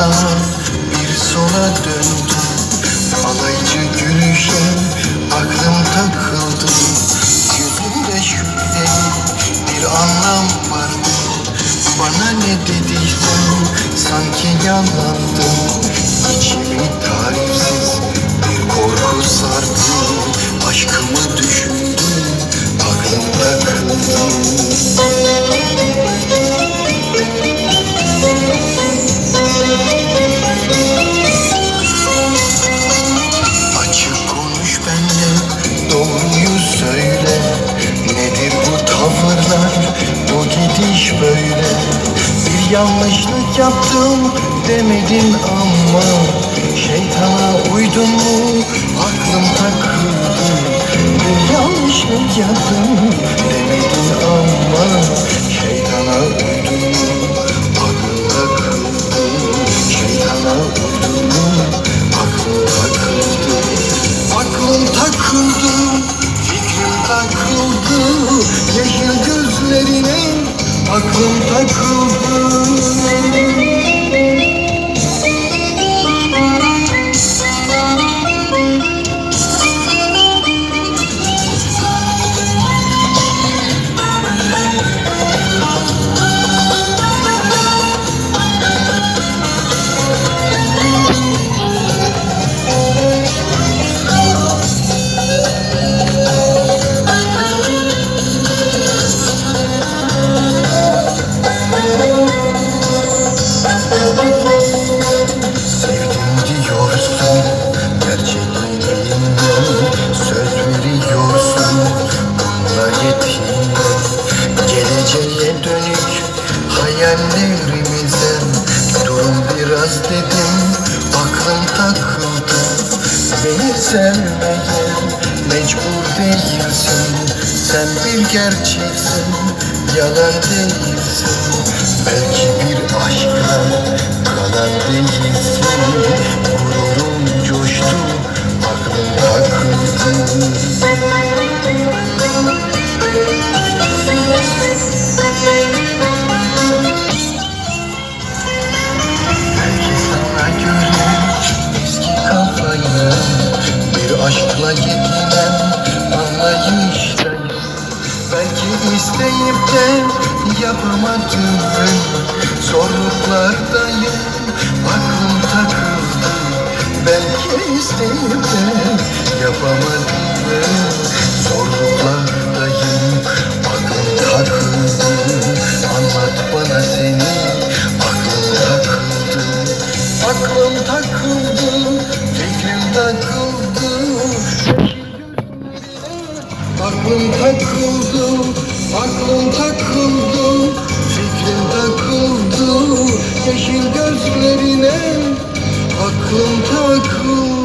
sağa bir sola döndüm Alaycı gülüşe aklım takıldı. Yüzünde şüphe bir anlam vardı. Bana ne dediysen sanki yalandı böyle. Bir yanlışlık yaptım demedin ama Şeytana uydun mu? Aklım takıldı. Bir yanlışlık yaptım demedin ama Şeytana uydun mu? Aklım takıldı. Şeytana uydun mu? Aklım takıldı. Aklım takıldı, fikrim takıldı. Yeşil gözlerine aklım takıldı hayallerimizden Durum biraz dedim. Aklım takıldı. Beni sevmeye mecbur değilsin. Sen bir gerçeksin yalan değilsin. Belki bir aşkla kalan değilsin. Gururum coştu aklım takıldı anlayıştayım Belki isteyip de yapamadım? Zorluklardayım aklım takıldı. Belki isteyip de yapamadım? Zorluklardayım aklım takıldı. Anlat bana seni aklım takıldı. Aklım takıldı fikrim takıldı Aklım takıldı, aklım takıldı Fikrim takıldı. Yeşil gözlerine Aklım takıldı.